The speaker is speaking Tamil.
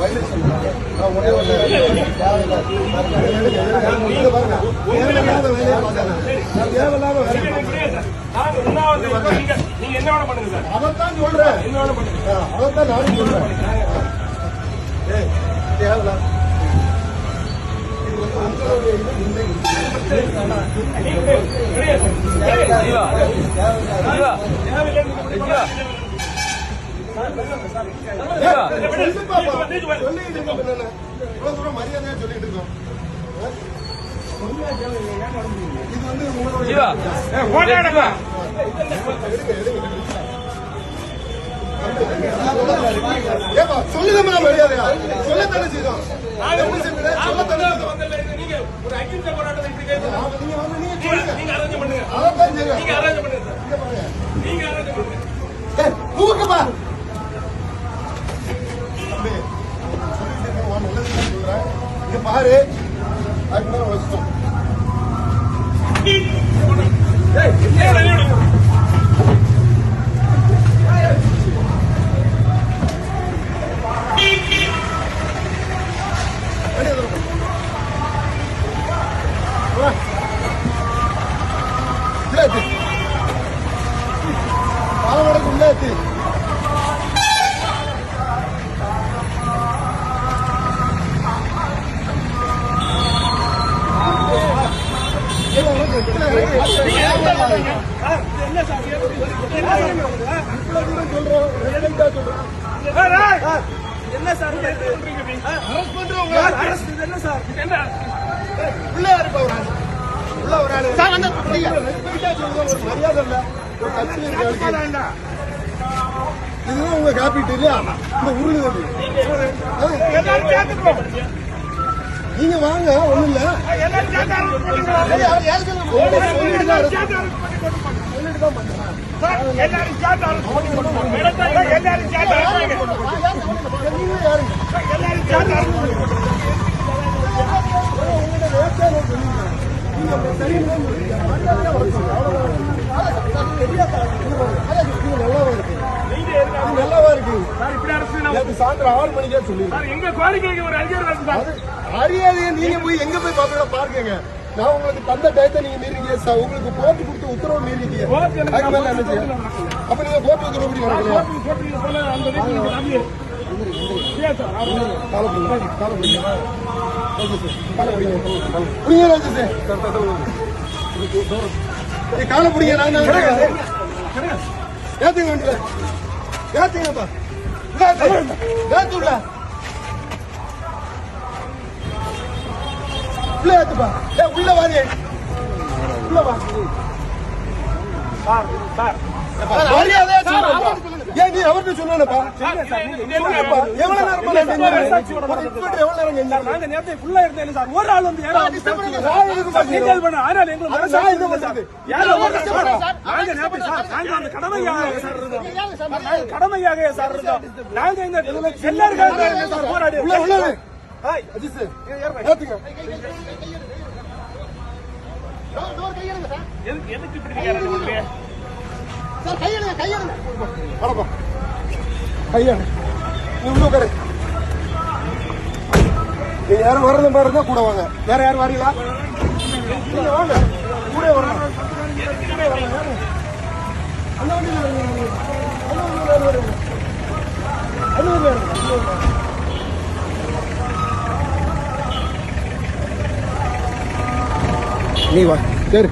நாங்க நீங்க என்ன வேணா பண்ணுங்க சார் அதைத்தான் சொல்றேன் என்ன வேணா பண்ணுங்க அதைத்தான் நானும் சொல்றேன் தேவையில்லாத இது மரியாதையா சொல்லிட்டு இருக்கோம் இது வந்து உங்களுடைய போட்டாடப்பா மரியாதையா சொல்லத்தானே செய்தோம் எப்படி செஞ்சீங்க? சொல்லத்தானே செய்தோம் நீங்க ஒரு அகிம்சை போராட்டத்தை இப்படி கேட்கணும். ஆமா, நீங்க வந்து நீங்க நீங்க சொல்லுங்க நீங்க அரேஞ்ச் பண்ணுங்க அதைத்தான் செய்றேன். நீங்க அரேஞ்ச் பண்ணுங்க சார் இங்க பாருங்க. நீங்க அரேஞ்ச் பண்ணுங்க ஏய், தூக்குப்பா. தம்பி, சொல்லிட்டு இருக்கேன், உன் நல்லதுக்கு சொல்றேன். இங்க பாரு அதுக்கு மேல வச்சுட்டோம். ஏய் என்ன வெளியிடு வெளியே தரணும். வா. உள்ளே ஏத்து. பாலமடக்கு உள்ளே என்ன சார் என்ன சார் உள்ள யாரு ஒரு உள்ள ஒரு ஆளு. ஒரு மரியாதை இல்ல. ஒரு கட்சி இதுதான் உங்க காப்பீட்டு இல்லையா இந்த உருளுதல் எல்லாரும் சேர்த்துக்கணும் நீங்க வாங்க ஒண்ணு இல்ல எல்லாரும் சாயந்தரம் ஆறு மணிக்கே சார் எங்க கோரிக்கைக்கு ஒரு அது அறியாதையை நீங்க போய் எங்க போய் பாப்பீங்க பாருங்க நான் உங்களுக்கு தந்த டயத்தை நீங்க மீறீங்க உங்களுக்கு போட்டு கொடுத்த உத்தரவு செய்ய? அப்ப நீங்க போட்டு உத்தரவு புரியுங்க ராஜு சார்? ஏய், காலை பிடிங்க நான் ஏத்துங்க ஏத்துங்கப்பா. ஏத்து ஏத்து உள்ள. ஏத்துப்பா ஏ உள்ள வாடி. உள்ள வா. Sir sir. சொல்லுப்பா. ஏன் நீ அவர்கிட்ட சொன்னானப்பா? எவ்வளவு நேரமா எவ்வளவு நேரம்? நாங்க நேரத்தை ஃபுல்லா இருந்தேன் சார் ஒரு ஆள் வந்து யாரோ disturb பண்ணுங்க. நான் எதுக்கு சார், நீங்க இது பண்ண எங்களுக்கு சார். பண்றது? யாரோ நான் ஒரு disturb சார், பண்ணல. நாங்க நேரத்தை சார் நாங்க அந்த கடமையாக சார் இருந்தோம் கடமையாக சார் இருந்தோம் நாங்க இந்த எல்லாருக்காக சார் போராடி உள்ள, உள்ள வை. ஹாய் அஜித் ஏத்துங்க. எதுக்கு எதுக்கு இப்படி நீங்க பண்ணுறீங்க வாடப்பா. கையாடு. நீ உள்ள உட்காரு. நீங்க யாரும் வரணும் பாருங்க கூட வாங்க வேற யாரும் வரீங்களா நீங்க வாங்க கூட வரணும் கூட வரணும். யாரு? அந்த வண்டியில வருங்க. அந்த வருங்க. நீ வா சரி